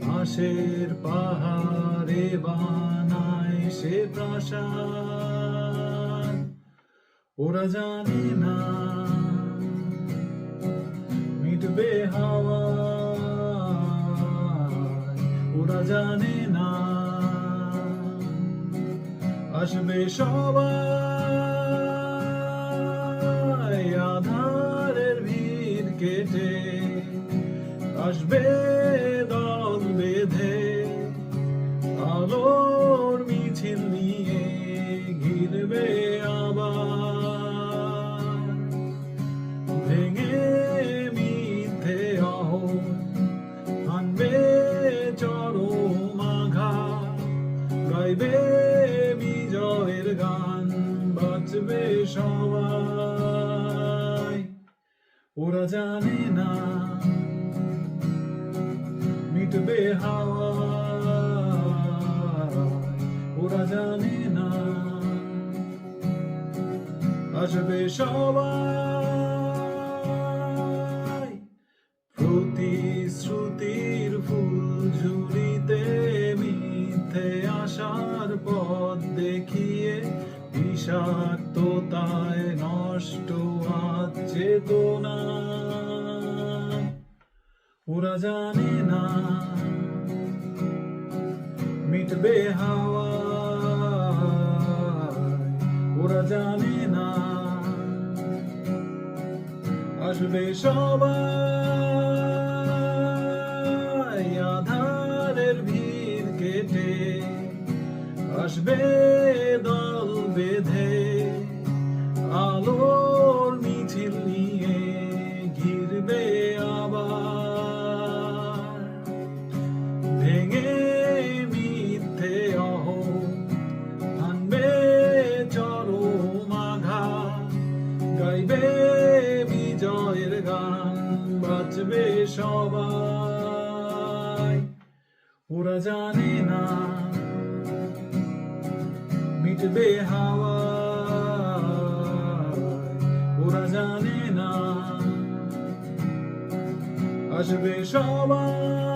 বাঁশের পাহাড়ে বানায় সে প্রাসাদ। ওরা জানে না মিটবে হাওয়া। ওরা জানে না আসবে সবাই। আধারের ভিড় কেটে আসবে আলোর মিছিল নিয়ে ঘিরবে আবার। ভেঙে মিথ্যে অহ আনবে চরম আঘাত। গাইবে বিজয়ের গান বাঁচবে সবাই। ওরা জানে না, মিটবে হাওয়া আসবে সবাই। প্রতিশ্রুতির ফুল ঝুড়িতে মিথ্যে আসার পথ দেখিয়ে বিষাক্ততায় নষ্ট আজ চেতনা। ওরা জানে না, মিটবে হাওয়া ওরা জানে না আসবে সবাই আধারের ভিড় কেটে আসবে দল বাজবে সবাই। ওরা জানে না মিটবে হাওয়া। ওরা জানে না আসবে সবাই।